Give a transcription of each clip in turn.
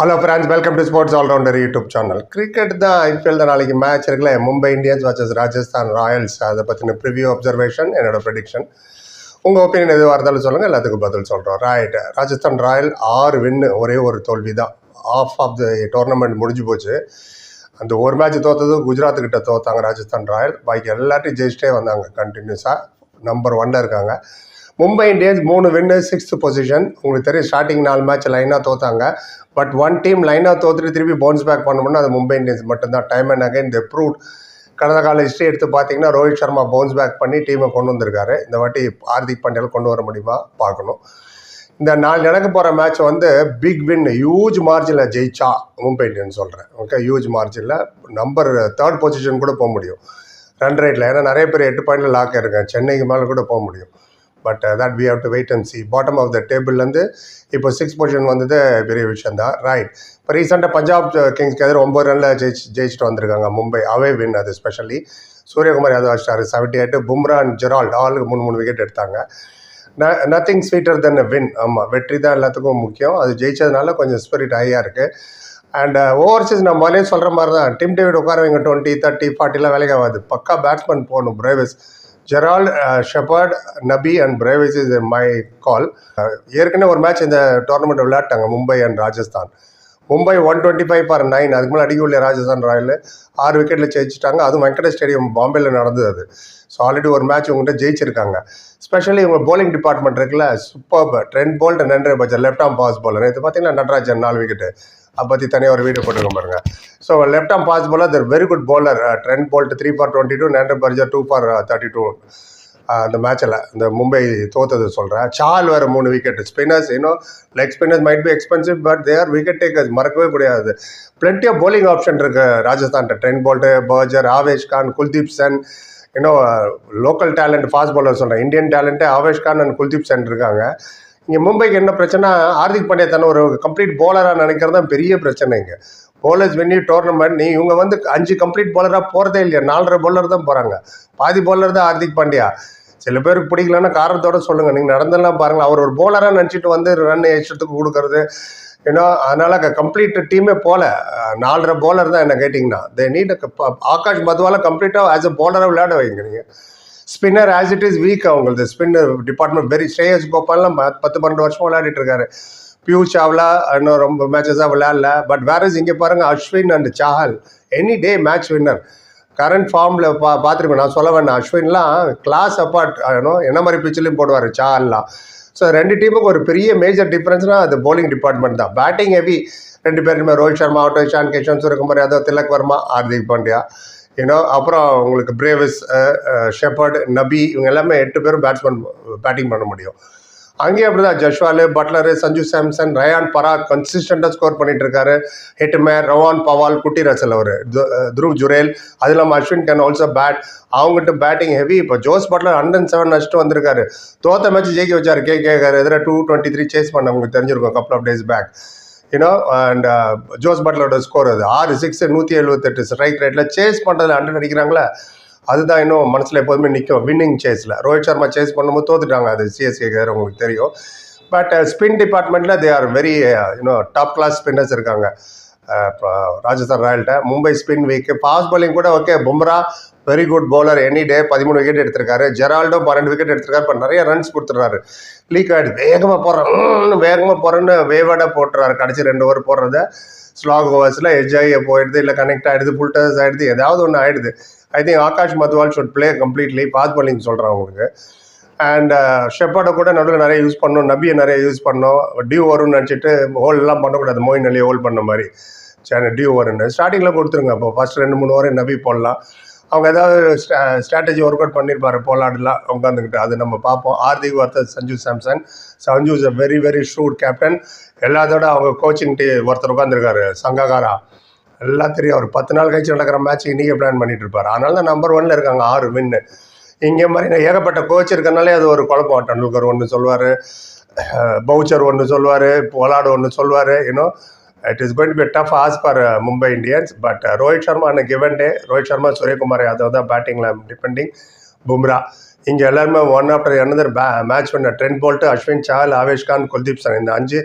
Hello friends welcome to sports allrounder YouTube channel cricket தான் IPL தான் நாளைக்கு match இருக்குல்ல Mumbai Indians versus Rajasthan Royals அதை பற்றின ப்ரிவியூ அப்சர்வேஷன் என்னோட ப்ரெடிக்ஷன் உங்கள் ஒப்பீனியன் எதுவாக இருந்தாலும் சொல்லுங்கள் எல்லாத்துக்கும் பதில் சொல்கிறோம் ரைட் ராஜஸ்தான் ராயல் ஆறு வின்னு ஒரே ஒரு தோல்வி தான் ஆஃப் ஆஃப் த டோர்னமெண்ட் முடிஞ்சு போச்சு. அந்த ஒரு மேட்ச் தோத்தது குஜராத் கிட்ட தோத்தாங்க ராஜஸ்தான் ராயல் பாக்கி எல்லாத்தையும் ஜெயிச்சிட்டே வந்தாங்க கண்டினியூஸாக நம்பர் ஒன்னில் இருக்காங்க. மும்பை இந்தியன்ஸ் மூணு வின்னு சிக்ஸ்த் பொசிஷன் உங்களுக்கு தெரியும் ஸ்டார்டிங் நாலு மேட்ச் லைனாக தோத்தாங்க. பட் ஒன் டீம் லைனாக தோத்துட்டு திருப்பி பவுன்ஸ் பேக் பண்ணணும்னா அது மும்பை இந்தியன்ஸ் மட்டும்தான். Time and again the prove கடந்த கால ஹிஸ்ட்ரி எடுத்து பார்த்தீங்கன்னா ரோஹித் சர்மா பவுன்ஸ் பேக் பண்ணி டீமை கொண்டு வந்திருக்காரு. இந்த வாட்டி ஹார்திக் பாண்டியால் கொண்டு வர முடியுமா? பார்க்கணும். இந்த நாலு நடக்க போகிற மேட்ச் வந்து பிக் வின் ஹியூஜ் மார்ஜினில் ஜெயிச்சா மும்பை இந்தியன்ஸ் சொல்கிறேன் ஓகே ஹியூஜ் மார்ஜினில் நம்பர் தேர்ட் பொசிஷன் கூட போக முடியும். ரன் ரேட்டில் ஏன்னா நிறைய பேர் எட்டு பாயிண்டில் லாக் இருக்கேன் சென்னைக்கு மேலே கூட போக முடியும். But that we have to wait and see bottom of the டேபிள்லேருந்து இப்போ சிக்ஸ் பொசிஷன் வந்தது பெரிய விஷயம் தான் ரைட் இப்போ ரீசெண்டாக பஞ்சாப் கிங்ஸ்க்கு uh, எதிர ஒம்பது ரனில் ஜெயிச்சு ஜெயிச்சுட்டு வந்திருக்காங்க. மும்பை அவே வின் அது ஸ்பெஷலி சூரியகுமார் யாதவ் அடிச்சிட்டாரு. Seventy eight Bumrah and Gerald ஆளுக்கு மூணு மூணு விக்கெட் எடுத்தாங்க. ந நத்திங் ஸ்வீட்டர் தென் வின் ஆமாம் வெற்றி தான் எல்லாத்துக்கும் முக்கியம். அது ஜெயிச்சதுனால கொஞ்சம் ஸ்பிரிட் ஹையாக இருக்குது அண்ட் ஓவர்சீஸ் நான் முதலே சொல்கிற மாதிரி தான் டிம் டேவிட் உட்கார வைங்க டுவெண்ட்டி தேர்ட்டி ஃபார்ட்டிலாம் வேலைக்கு ஆகாது. பக்கா பேட்ஸ்மேன் போகணும் Brevis Gerald Shepherd Nabi and Brevis is my call ஏற்கனவே ஒரு மேட்ச் இந்த tournament விளையாட்டாங்க Mumbai and Rajasthan. Mumbai one twenty five for nine அதுக்கு மேலே அடிக்க உள்ள ராஜஸ்தான் ராயல் ஆறு விக்கெட்டில் ஜெயிச்சிட்டாங்க. அதுவும் வெங்கடேஷ் ஸ்டேடியம் பாம்பேயில் நடந்தது அது. ஸோ ஆல்ரெடி ஒரு மேட்ச் உங்கள்கிட்ட ஜெயிச்சிருக்காங்க. ஸ்பெஷலி இவங்க போலிங் டிபார்ட்மெண்ட் இருக்குல்ல super Trent Boult Nandre Burger left arm pace bowler இது பார்த்தீங்கன்னா நடராஜன் நாலு விக்கெட்டு அதை பற்றி தனியாக ஒரு வீடியோ போட்டுருக்க பாருங்க. So left arm pace bowler they're very good bowler. Trent Boult three for twenty two Nandre Burger two for thirty two அந்த மேட்ச்சில் இந்த மும்பை தோத்தது சொல்கிறேன் சால் வேறு மூணு விக்கெட் ஸ்பின்னர்ஸ் இன்னும் leg spinners might be expensive but they're wicket takers மறக்கவே முடியாது. பிளென்டி ஆஃப் போலிங் ஆப்ஷன் இருக்குது Rajasthan Trent Boult Burger Avesh Khan Kuldeep Sen இன்னும் லோக்கல் டேலண்ட் ஃபாஸ்ட் பாலர் சொல்கிறேன் இந்தியன் டேலண்ட்டே ஆவேஷ் கான் அண்ட் குல்தீப் சென் இருக்காங்க. இங்கே மும்பைக்கு என்ன பிரச்சனை ஹார்திக் பாண்டியா தன்னை ஒரு கம்ப்ளீட் போலராக நினைக்கிறது தான் பெரிய பிரச்சனை இங்கே. போலர்ஸ் வென்னி டோர்னமெண்ட் நீ இவங்க வந்து அஞ்சு கம்ப்ளீட் போலராக போகிறதே இல்லையா? நாலரை போலர் தான் போகிறாங்க பாதி போலர் தான் ஹார்திக் பாண்டியா. சில பேருக்கு பிடிக்கலன்னா காரணத்தோட சொல்லுங்கள் நீங்கள் நடந்தெல்லாம் பாருங்கள் அவர் ஒரு போலராக நினச்சிட்டு வந்து ரன் ஏற்றத்துக்கு கொடுக்கறது. ஏன்னா அதனால் கம்ப்ளீட் டீமே போல. நாலரை போலர் தான் என்ன கேட்டிங்கன்னா தே நீட் ஆகாஷ் மதுவால் கம்ப்ளீட்டாக ஆஸ் அ போலராக விளையாட வைங்க நீங்கள் spinner as it is weak அவங்களது. ஸ்பின்னர் டிபார்ட்மெண்ட் வெரி ஸ்ரேயஸ் கோபால்லாம் பத்து பன்னெண்டு வருஷம் விளையாடிட்டு இருக்காரு. பியூஷ் சாவ்லா இன்னும் ரொம்ப மேட்சஸாக விளையாடல. பட் வேற இங்கே பாருங்க Ashwin and Chahal any day match winner current ஃபார்மில் பா பார்த்துருப்பேன் நான் சொல்ல வேண்டாம் அஸ்வின்லாம் கிளாஸ் அப்பார்ட் என்ன மாதிரி பிச்சிலையும் போடுவார் சாஹல்லாம் ஸோ ரெண்டு டீமுக்கு ஒரு பெரிய மேஜர் டிஃப்ரென்ஸ்னால் அது போலிங் டிபார்ட்மெண்ட் தான். பேட்டிங் ஹெவி ரெண்டு பேருமே ரோஹித் சர்மா ஆகட்டும் இஷான் கிஷன் சூரியகுமார் யாதவ் திலக் வர்மா ஹார்திக் பாண்டியா. ஏன்னா அப்புறம் உங்களுக்கு பிரேவிஸ் ஷெப்பர்ட் நபி இவங்க எல்லாமே எட்டு பேரும் பேட்ஸ்மேன் பேட்டிங் பண்ண முடியும் அங்கேயும் அப்படிதான் ஜஷ்வாலு பட்லரு சஞ்சு சாம்சன் ரயான் பராக் கன்சிஸ்டண்டாக ஸ்கோர் பண்ணிட்டு இருக்காரு ஹெட்மேர் ரவான் பவால் குட்டி ரசல் அவர் துருவ் ஜுரேல் அது இல்லாமல் அஸ்வின் கேன் ஆல்சோ பேட் அவங்ககிட்ட பேட்டிங் ஹெவி இப்போ Jos Buttler hundred and seven அடிச்சுட்டு வந்திருக்காரு தோத்த மேட்ச் ஜெயிக்க வச்சார் கே கேக்கார் எதிராக டூ டுவெண்ட்டி த்ரீ சேஸ் பண்ண உங்களுக்கு தெரிஞ்சிருக்கும் couple of days back you know and Jos பட்லரோட score அது. ஆறு சிக்ஸ் நூற்றி எழுபத்தெட்டு ஸ்ட்ரைக் ரேட்டில் சேஸ் பண்ணுறதுல அண்டர் அடிக்கிறாங்களே அதுதான் இன்னும் மனசில் எப்போதுமே நிற்கும் வின்னிங் சேஸில் ரோஹித் சர்மா சேஸ் பண்ணும்போது தோத்துட்டாங்க அது. சிஎஸ்கே உங்களுக்கு தெரியும். பட் ஸ்பின் டிபார்ட்மெண்ட்டில் they are very you know top class spinners இருக்காங்க. Rajasthan ராயல்கிட்ட. Mumbai spin weak fast bowling கூட okay Bumrah very good bowler any day பதிமூணு விக்கெட் எடுத்திருக்காரு. ஜெரால்டோ பன்னெண்டு விக்கெட் எடுத்திருக்காரு. இப்போ நிறைய ரன்ஸ் கொடுத்துட்றாரு. லீக் ஆகிடுது வேகமாக போடுறேன் வேகமாக போகிறேன்னு வேவாடாக போட்டுறாரு. கடைசி ரெண்டு ஓவர் போடுறத. ஸ்லாக் ஓவர்ஸில் எஜ் ஆகி போயிடுது. இல்லை கனெக்ட் ஆகிடுது ஃபுல் டஸ் ஆகிடுது ஏதாவது ஒன்று ஆகிடுது I think Akash Madhwal should play completely pace bowling சொல்கிறேன் உங்களுக்கு. Uh, அண்ட் ஷெப்பர்டை கூட நடுவில் நிறைய யூஸ் பண்ணோம் நபியை நிறைய யூஸ் பண்ணோம். டியூ வரும்னு நினச்சிட்டு ஹோல்லாம் பண்ணக்கூடாது. மோயின் அலி ஹோல் பண்ண மாதிரி. சரி டியூ வரும்னு. ஸ்டார்டிங்கில் கொடுத்துருங்க. அப்போ ஃபர்ஸ்ட் ரெண்டு மூணு ஓவர் நபி போடலாம். அவங்க ஏதாவது ஸ்ட்ராட்டஜி ஒர்க் அவுட் பண்ணியிருப்பாரு போலாடலாம். உட்காந்துக்கிட்டு அது நம்ம பார்ப்போம். ஆர்திக் வர்த்தர் Sanju Samson Sanju is a very very shrewd captain எல்லாத்தோட அவங்க கோச்சிங் டீ ஒருத்தர் உட்காந்துருக்காரு சங்ககாரா. எல்லாம் தெரியும். அவர் பத்து நாள் கழிச்சு நடக்கிற மேட்ச் இன்றைக்கி பிளான் பண்ணிட்டு இருப்பார். அதனால தான் நம்பர் ஒன்னில் இருக்காங்க. ஆறு வின்னு இங்கே மாதிரி நான் ஏகப்பட்ட கோச் இருக்கனாலே அது ஒரு குழப்பம். டெண்டுல்கர் ஒன்று சொல்லுவார் பவுச்சர் ஒன்று சொல்லுவார் போலாடு ஒன்று சொல்லுவார் you know it is going be tough as far Mumbai Indians but Rohit Sharma and given the Rohit Sharma Suryakumar Yadav தான் பேட்டிங்கில் டிபெண்டிங் பும்ரா இங்கே எல்லாருமே ஒன் ஆஃப்டர் என்னது பே மேட்ச் பண்ண Trent Boult Ashwin Chahal Avesh Khan Kuldeep Sun இந்த அஞ்சு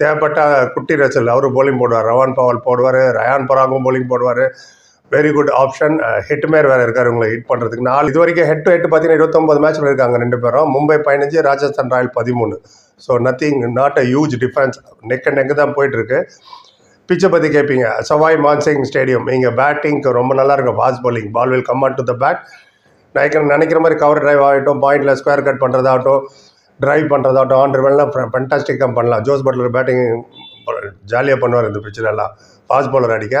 தேவைப்பட்ட குட்டி ரசல் அவரும் போலிங் போடுவார். ரவான் பவல் போடுவார் ரயான் பராகும் போலிங் போடுவார். வெரி குட் ஆப்ஷன் ஹிட்மேர் வேறு இருக்கார் உங்களை ஹிட் பண்ணுறதுக்கு நாலு இது வரைக்கும் ஹெட் டு ஹெட் பார்த்தீங்கன்னா இருபத்தொம்பது மேட்ச்சில் இருக்காங்க ரெண்டு பேரும். மும்பை பதினஞ்சு ராஜஸ்தான் ராயல் பதிமூணு. So nothing not a huge difference neck and neck தான் போயிட்டுருக்கு. பிச்சை பற்றி கேட்பீங்க சவாய் மான்சிங் ஸ்டேடியம் இங்கே பேட்டிங்க்கு ரொம்ப நல்லா இருக்கும். Fast bowling ball will come to the bat நினைக்கிற நினைக்கிற மாதிரி கவர் டிரைவ் ஆகட்டும். பாயிண்டில் ஸ்கொயர் கட் பண்ணுறதாகட்டும் டிரைவ் பண்ணுறதாகட்டும் ஆன் ரிவெல்லாம் ஃபென்டாஸ்டிக்காக பண்ணலாம். ஜோஸ் பட்லர் பேட்டிங் ஜாலியாக பண்ணுவார் இந்த பிச்சிலெல்லாம் ஃபாஸ்ட் பாலர் அடிக்க.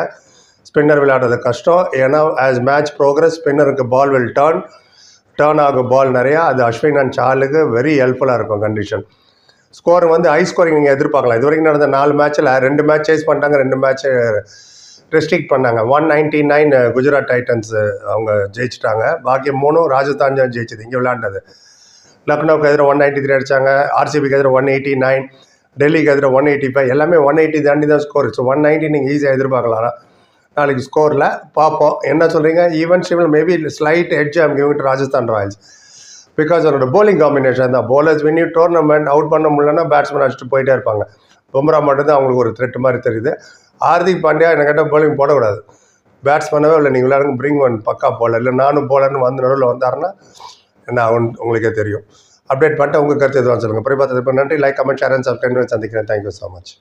ஸ்பின்னர் விளையாடுறது கஷ்டம். ஏன்னா ஆஸ் மேட்ச் ப்ரோக்ரஸ் ஸ்பின்னருக்கு பால் வில் டர்ன் டர்ன் ஆகும் பால் நிறையா. அது அஸ்வின் அண்ட் சாலுக்கு வெரி ஹெல்ப்ஃபுல்லாக இருக்கும் கண்டிஷன் ஸ்கோர் வந்து ஹை ஸ்கோரிங் நீங்கள் எதிர்பார்க்கலாம். இது வரைக்கும் நடந்த நாலு மேட்ச்சில் ரெண்டு மேட்ச் சேஸ் பண்ணிட்டாங்க ரெண்டு மேட்ச் ரெஸ்ட்ரிக்ட் பண்ணாங்க. One ninety nine Gujarat Titans அவங்க ஜெயிச்சிட்டாங்க. பாக்கி மூணும் ராஜஸ்தான் ஜெயிச்சது. இங்கே விளையாண்டது. லக்னோவுக்கு எதிராக ஒன் நைன்டி த்ரீ அடிச்சாங்க ஆர்சிபிக்கு எதிராக ஒன் எயிட்டி நைன் டெல்லிக்கு எதிராக ஒன் எயிட்டி ஃபைவ் எல்லாமே ஒன் எயிட்டி தாண்டி தான் ஸ்கோர் ஸோ ஒன் நைன்ட்டி நீங்கள் ஈஸியாக எதிர்பார்க்கலாம். நாளைக்கு ஸ்கோரில் பார்ப்போம் என்ன சொல்கிறீங்க even ஷிவில் maybe slight edge I'm giving to Rajasthan Royals because அவனோட போலிங் காம்பினேஷன் தான். போலர்ஸ் வின் டோர்னமெண்ட் அவுட் பண்ண முடியலன்னா பேட்ஸ்மேன் அடிச்சுட்டு போயிட்டே இருப்பாங்க. பும்ரா மட்டும்தான் அவங்களுக்கு ஒரு த்ரெட் மாதிரி தெரியுது. ஹார்திக் பாண்டியா என்ன கேட்டால் போலிங் போடக்கூடாது. பேட்ஸ்மேனவே இல்லை நீங்கள் விளையாடுங்க பிரிங் ஒன் பக்கா போல இல்லை நானும் போலன்னு வந்து நடுவில் வந்தாருன்னா என்ன ஆகும் உங்களுக்கே தெரியும். அப்டேட் பண்ணிட்டு உங்கள் கருத்து எதுவும் சொல்லுங்கள் பிறகு பார்த்து நன்றி. Like comment share and subscribe சந்திக்கிறேன். Thank you so much